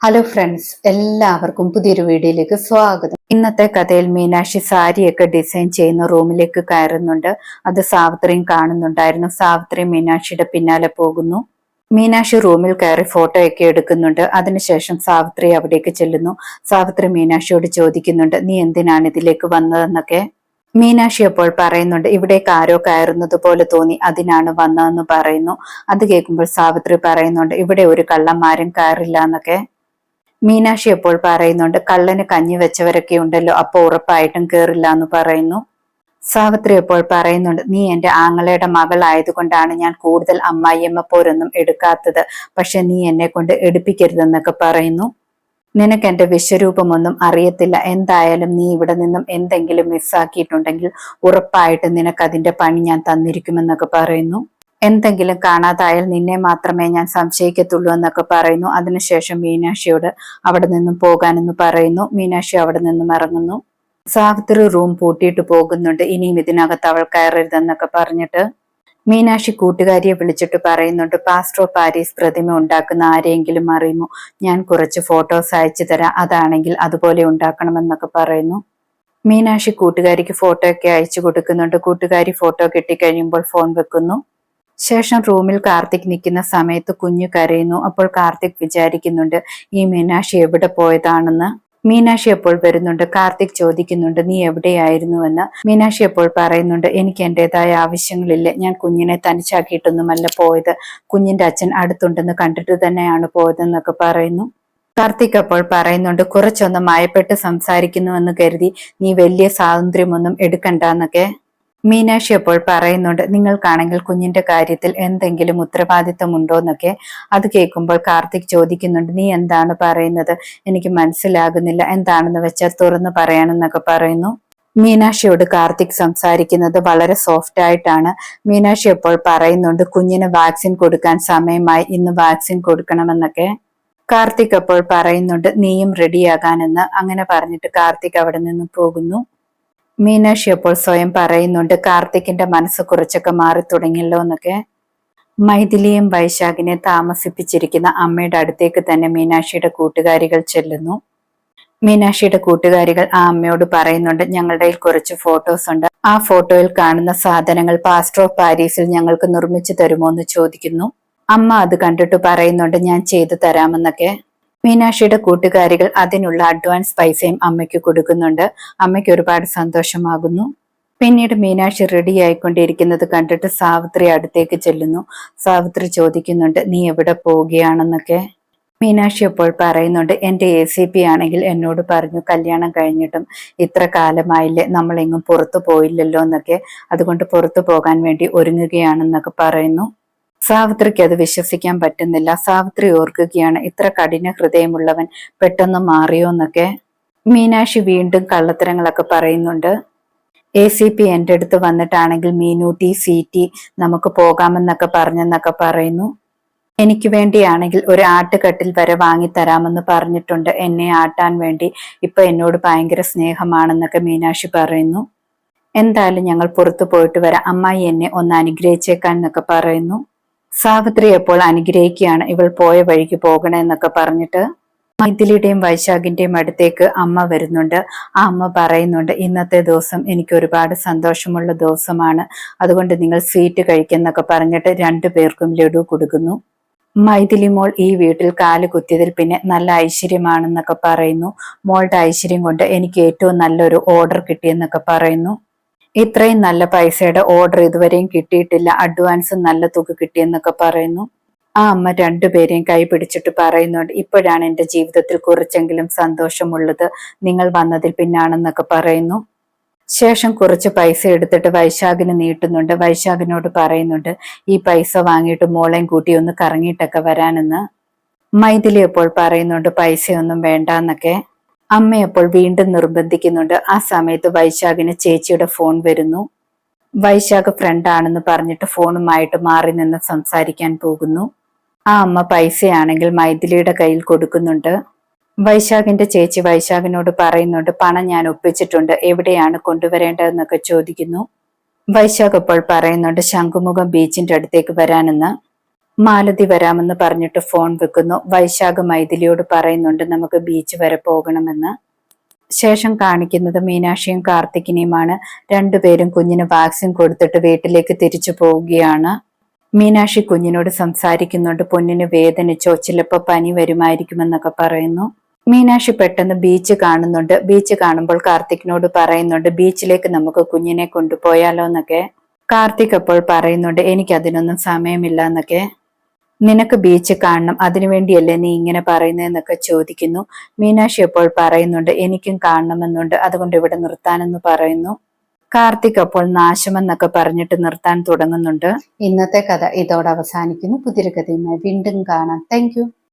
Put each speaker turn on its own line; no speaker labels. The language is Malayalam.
ഹലോ ഫ്രണ്ട്സ് എല്ലാവർക്കും പുതിയൊരു വീഡിയോയിലേക്ക് സ്വാഗതം. ഇന്നത്തെ കഥയിൽ മീനാക്ഷി സാരിയൊക്കെ ഡിസൈൻ ചെയ്യുന്ന റൂമിലേക്ക് കയറുന്നുണ്ട്. അത് സാവിത്രിയും കാണുന്നുണ്ടായിരുന്നു. സാവിത്രി മീനാക്ഷിയുടെ പിന്നാലെ പോകുന്നു. മീനാക്ഷി റൂമിൽ കയറി ഫോട്ടോയൊക്കെ എടുക്കുന്നുണ്ട്. അതിനുശേഷം സാവിത്രി അവിടേക്ക് ചെല്ലുന്നു. സാവിത്രി മീനാക്ഷിയോട് ചോദിക്കുന്നുണ്ട് നീ എന്തിനാണ് ഇതിലേക്ക് വന്നതെന്നൊക്കെ? മീനാക്ഷി അപ്പോൾ പറയുന്നുണ്ട് ഇവിടേക്ക് ആരോ കയറുന്നത് പോലെ തോന്നി അതിനാണ് വന്നതെന്ന് പറയുന്നു. അത് കേൾക്കുമ്പോൾ സാവിത്രി പറയുന്നുണ്ട് ഇവിടെ ഒരു കള്ളന്മാരും കയറില്ല എന്നൊക്കെ. മീനാക്ഷി എപ്പോൾ പറയുന്നുണ്ട്? കള്ളന് കഞ്ഞി വെച്ചവരൊക്കെ ഉണ്ടല്ലോ അപ്പോൾ ഉറപ്പായിട്ടും കേറില്ല എന്ന് പറയുന്നു. സാവിത്രി എപ്പോൾ പറയുന്നുണ്ട്? നീ എന്റെ ആങ്ങളയുടെ മകളായതുകൊണ്ടാണ് ഞാൻ കൂടുതൽ അമ്മായിയമ്മ പോരൊന്നും എടുക്കാത്തത്. പക്ഷെ നീ എന്നെ കൊണ്ട് എടുപ്പിക്കരുതെന്നൊക്കെ പറയുന്നു. നിനക്ക് എന്റെ വിശ്വരൂപമൊന്നും അറിയത്തില്ല. എന്തായാലും നീ ഇവിടെ നിന്നും എന്തെങ്കിലും മിസ്സാക്കിയിട്ടുണ്ടെങ്കിൽ ഉറപ്പായിട്ട് നിനക്ക് അതിന്റെ പണി ഞാൻ തന്നിരിക്കുമെന്നൊക്കെ പറയുന്നു. എന്തെങ്കിലും കാണാതായാൽ നിന്നെ മാത്രമേ ഞാൻ സംശയിക്കത്തുള്ളൂ എന്നൊക്കെ പറയുന്നു. അതിനുശേഷം മീനാക്ഷിയോട് അവിടെ നിന്നും പോകാനെന്ന് പറയുന്നു. മീനാക്ഷി അവിടെ നിന്നും ഇറങ്ങുന്നു. സാവിത്രി റൂം പൂട്ടിയിട്ട് പോകുന്നുണ്ട്. ഇനിയും ഇതിനകത്ത് അവൾ കയറരുതെന്നൊക്കെ പറഞ്ഞിട്ട് മീനാക്ഷി കൂട്ടുകാരിയെ വിളിച്ചിട്ട് പറയുന്നുണ്ട് പാസ്ട്രോ പാരീസ് പ്രതിമ ഉണ്ടാക്കുന്ന ആരെയെങ്കിലും അറിയുമോ? ഞാൻ കുറച്ച് ഫോട്ടോസ് അയച്ചു തരാം. അതാണെങ്കിൽ അതുപോലെ ഉണ്ടാക്കണമെന്നൊക്കെ പറയുന്നു. മീനാക്ഷി കൂട്ടുകാരിക്ക് ഫോട്ടോ ഒക്കെ അയച്ചു കൊടുക്കുന്നുണ്ട്. കൂട്ടുകാരി ഫോട്ടോ കിട്ടിക്കഴിയുമ്പോൾ ഫോൺ വെക്കുന്നു. ശേഷം റൂമിൽ കാർത്തിക് നിൽക്കുന്ന സമയത്ത് കുഞ്ഞു കരയുന്നു. അപ്പോൾ കാർത്തിക് വിചാരിക്കുന്നുണ്ട് ഈ മീനാക്ഷി എവിടെ പോയതാണെന്ന്? മീനാക്ഷി എപ്പോൾ വരുന്നുണ്ട്. കാർത്തിക് ചോദിക്കുന്നുണ്ട് നീ എവിടെയായിരുന്നുവെന്ന്? മീനാക്ഷി എപ്പോൾ പറയുന്നുണ്ട് എനിക്ക് എന്റേതായ ആവശ്യങ്ങളില്ല. ഞാൻ കുഞ്ഞിനെ തനിച്ചാക്കിയിട്ടൊന്നുമല്ല പോയത്. കുഞ്ഞിന്റെ അച്ഛൻ അടുത്തുണ്ടെന്ന് കണ്ടിട്ട് തന്നെയാണ് പോയതെന്നൊക്കെ പറയുന്നു. കാർത്തിക് അപ്പോൾ പറയുന്നുണ്ട് കുറച്ചൊന്ന് മയപ്പെട്ട് സംസാരിക്കുന്നുവെന്ന് കരുതി. നീ വലിയ സ്വാതന്ത്ര്യമൊന്നും എടുക്കണ്ടെന്നൊക്കെ. മീനാക്ഷി അപ്പോൾ പറയുന്നുണ്ട് നിങ്ങൾക്കാണെങ്കിൽ കുഞ്ഞിന്റെ കാര്യത്തിൽ എന്തെങ്കിലും ഉത്തരവാദിത്തം എന്നൊക്കെ അത് കേൾക്കുമ്പോൾ കാർത്തിക് ചോദിക്കുന്നുണ്ട് നീ എന്താണ് പറയുന്നത്? എനിക്ക് മനസ്സിലാകുന്നില്ല എന്താണെന്ന് വെച്ചാൽ തുറന്നു പറയാനെന്നൊക്കെ പറയുന്നു. മീനാക്ഷിയോട് കാർത്തിക് സംസാരിക്കുന്നത് വളരെ സോഫ്റ്റ് ആയിട്ടാണ്. മീനാക്ഷി അപ്പോൾ പറയുന്നുണ്ട് കുഞ്ഞിന് വാക്സിൻ കൊടുക്കാൻ സമയമായി ഇന്ന് വാക്സിൻ കൊടുക്കണമെന്നൊക്കെ. കാർത്തിക് അപ്പോൾ പറയുന്നുണ്ട് നീയും റെഡിയാകാനെന്ന് അങ്ങനെ പറഞ്ഞിട്ട് കാർത്തിക് അവിടെ നിന്ന് പോകുന്നു. മീനാക്ഷി അപ്പോൾ സ്വയം പറയുന്നുണ്ട് കാർത്തിക്കിന്റെ മനസ്സ് കുറച്ചൊക്കെ മാറി തുടങ്ങിയല്ലോ എന്നൊക്കെ. മൈഥിലിയും വൈശാഖിനെ താമസിപ്പിച്ചിരിക്കുന്ന അമ്മയുടെ അടുത്തേക്ക് തന്നെ മീനാക്ഷിയുടെ കൂട്ടുകാരികൾ ചെല്ലുന്നു. മീനാക്ഷിയുടെ കൂട്ടുകാരികൾ ആ അമ്മയോട് പറയുന്നുണ്ട് ഞങ്ങളുടെ കുറച്ച് ഫോട്ടോസ് ഉണ്ട്. ആ ഫോട്ടോയിൽ കാണുന്ന സാധനങ്ങൾ പാസ്റ്റർ ഓഫ് പാരീസിൽ ഞങ്ങൾക്ക് നിർമ്മിച്ചു തരുമോ എന്ന് ചോദിക്കുന്നു. അമ്മ അത് കണ്ടിട്ട് പറയുന്നുണ്ട് ഞാൻ ചെയ്തു തരാമെന്നൊക്കെ. മീനാക്ഷിയുടെ കൂട്ടുകാരികൾ അതിനുള്ള അഡ്വാൻസ് പൈസയും അമ്മയ്ക്ക് കൊടുക്കുന്നുണ്ട്. അമ്മയ്ക്ക് ഒരുപാട് സന്തോഷമാകുന്നു. പിന്നീട് മീനാക്ഷി റെഡി ആയിക്കൊണ്ടിരിക്കുന്നത് കണ്ടിട്ട് സാവിത്രി അടുത്തേക്ക് ചെല്ലുന്നു. സാവിത്രി ചോദിക്കുന്നുണ്ട് നീ എവിടെ പോവുകയാണെന്നൊക്കെ? മീനാക്ഷി അപ്പോൾ പറയുന്നുണ്ട് എന്റെ എ സി പി ആണെങ്കിൽ എന്നോട് പറഞ്ഞു കല്യാണം കഴിഞ്ഞിട്ടും ഇത്ര കാലമായില്ലേ നമ്മളെങ്ങും പുറത്തു പോയില്ലല്ലോ എന്നൊക്കെ. അതുകൊണ്ട് പുറത്തു പോകാൻ വേണ്ടി ഒരുങ്ങുകയാണെന്നൊക്കെ പറയുന്നു. സാവിത്രിക്ക് അത് വിശ്വസിക്കാൻ പറ്റുന്നില്ല. സാവിത്രി ഓർക്കുകയാണ് ഇത്ര കഠിന ഹൃദയമുള്ളവൻ പെട്ടെന്ന് മാറിയോ എന്നൊക്കെ മീനാക്ഷി വീണ്ടും കള്ളത്തരങ്ങളൊക്കെ പറയുന്നുണ്ട്. എ സി പി എന്റെ അടുത്ത് വന്നിട്ടാണെങ്കിൽ മീനൂട്ടി ടി നമുക്ക് പോകാമെന്നൊക്കെ പറഞ്ഞെന്നൊക്കെ പറയുന്നു. എനിക്ക് വേണ്ടിയാണെങ്കിൽ ഒരു ആട്ടുകട്ടിൽ വരെ വാങ്ങി തരാമെന്ന് പറഞ്ഞിട്ടുണ്ട്. എന്നെ ആട്ടാൻ വേണ്ടി ഇപ്പൊ എന്നോട് ഭയങ്കര സ്നേഹമാണെന്നൊക്കെ മീനാക്ഷി പറയുന്നു. എന്തായാലും ഞങ്ങൾ പുറത്തു പോയിട്ട് വരാം. അമ്മായി എന്നെ ഒന്ന് അനുഗ്രഹിച്ചേക്കാൻ എന്നൊക്കെ പറയുന്നു. സാവിത്രി എപ്പോൾ അനുഗ്രഹിക്കുകയാണ് ഇവൾ പോയ വഴിക്ക് പോകണമെന്നൊക്കെ പറഞ്ഞിട്ട് മൈഥിലിയുടെയും വൈശാഖിന്റെയും അടുത്തേക്ക് അമ്മ വരുന്നുണ്ട്. ആ അമ്മ പറയുന്നുണ്ട് ഇന്നത്തെ ദിവസം എനിക്ക് ഒരുപാട് സന്തോഷമുള്ള ദിവസമാണ്. അതുകൊണ്ട് നിങ്ങൾ സ്വീറ്റ് കഴിക്കുന്നൊക്കെ പറഞ്ഞിട്ട് രണ്ടു പേർക്കും ലഡു കൊടുക്കുന്നു. മൈഥിലി മോൾ ഈ വീട്ടിൽ കാൽ കുത്തിയതിൽ പിന്നെ നല്ല ഐശ്വര്യമാണെന്നൊക്കെ പറയുന്നു. മോളുടെ ഐശ്വര്യം കൊണ്ട് എനിക്ക് ഏറ്റവും നല്ലൊരു ഓർഡർ കിട്ടിയെന്നൊക്കെ പറയുന്നു. ഇത്രയും നല്ല പൈസയുടെ ഓർഡർ ഇതുവരെയും കിട്ടിയിട്ടില്ല. അഡ്വാൻസ് നല്ല തുക കിട്ടിയെന്നൊക്കെ പറയുന്നു. ആ അമ്മ രണ്ടുപേരെയും കൈ പിടിച്ചിട്ട് പറയുന്നുണ്ട് ഇപ്പോഴാണ് എന്റെ ജീവിതത്തിൽ കുറച്ചെങ്കിലും സന്തോഷമുള്ളത്. നിങ്ങൾ വന്നതിൽ പിന്നാണെന്നൊക്കെ പറയുന്നു. ശേഷം കുറച്ച് പൈസ എടുത്തിട്ട് വൈശാഖിന് നീട്ടുന്നുണ്ട്. വൈശാഖിനോട് പറയുന്നുണ്ട് ഈ പൈസ വാങ്ങിയിട്ട് മോളെയും കൂട്ടി ഒന്ന് കറങ്ങിയിട്ടൊക്കെ വരാനെന്ന്. മൈഥിലി അപ്പോൾ പറയുന്നുണ്ട് പൈസയൊന്നും വേണ്ടെന്നൊക്കെ. അമ്മയപ്പോൾ വീണ്ടും നിർബന്ധിക്കുന്നുണ്ട്. ആ സമയത്ത് വൈശാഖിന് ചേച്ചിയുടെ ഫോൺ വരുന്നു. വൈശാഖ് ഫ്രണ്ട് ആണെന്ന് പറഞ്ഞിട്ട് ഫോണുമായിട്ട് മാറി നിന്ന് സംസാരിക്കാൻ പോകുന്നു. ആ അമ്മ പൈസയാണെങ്കിൽ മൈഥിലിയുടെ കയ്യിൽ കൊടുക്കുന്നുണ്ട്. വൈശാഖിന്റെ ചേച്ചി വൈശാഖിനോട് പറയുന്നുണ്ട് പണം ഞാൻ ഒപ്പിച്ചിട്ടുണ്ട്. എവിടെയാണ് കൊണ്ടുവരേണ്ടതെന്നൊക്കെ ചോദിക്കുന്നു. വൈശാഖ് അപ്പോൾ പറയുന്നുണ്ട് ശംഖുമുഖം ബീച്ചിന്റെ അടുത്തേക്ക് വരാനെന്ന്. മാലതി വരാമെന്ന് പറഞ്ഞിട്ട് ഫോൺ വെക്കുന്നു. വൈശാഖ മൈഥിലിയോട് പറയുന്നുണ്ട് നമുക്ക് ബീച്ച് വരെ പോകണമെന്ന്. ശേഷം കാണിക്കുന്നത് മീനാക്ഷിയും കാർത്തികിനെയുമാണ് രണ്ടുപേരും കുഞ്ഞിന് വാക്സിൻ കൊടുത്തിട്ട് വീട്ടിലേക്ക് തിരിച്ചു പോവുകയാണ്. മീനാക്ഷി കുഞ്ഞിനോട് സംസാരിക്കുന്നുണ്ട് പൊന്നിന് വേദനിച്ചോ ചിലപ്പോ പനി വരുമായിരിക്കുമെന്നൊക്കെ പറയുന്നു. മീനാക്ഷി പെട്ടെന്ന് ബീച്ച് കാണുന്നുണ്ട്. ബീച്ച് കാണുമ്പോൾ കാർത്തിക്കിനോട് പറയുന്നുണ്ട് ബീച്ചിലേക്ക് നമുക്ക് കുഞ്ഞിനെ കൊണ്ടുപോയാലോ എന്നൊക്കെ കാർത്തിക് അപ്പോൾ പറയുന്നുണ്ട് എനിക്കതിനൊന്നും സമയമില്ല എന്നൊക്കെ നിനക്ക് ബീച്ച് കാണണം. അതിനുവേണ്ടിയല്ലേ നീ ഇങ്ങനെ പറയുന്നതെന്നൊക്കെ ചോദിക്കുന്നു. മീനാക്ഷി അപ്പോൾ പറയുന്നുണ്ട് എനിക്കും കാണണമെന്നുണ്ട്. അതുകൊണ്ട് ഇവിടെ നിർത്താനെന്ന് പറയുന്നു. കാർത്തിക് അപ്പോൾ നാശമെന്നൊക്കെ പറഞ്ഞിട്ട് നിർത്താൻ തുടങ്ങുന്നുണ്ട്. ഇന്നത്തെ കഥ ഇതോടെ അവസാനിക്കുന്നു. പുതിയൊരു കഥയുമായി വീണ്ടും കാണാം. താങ്ക്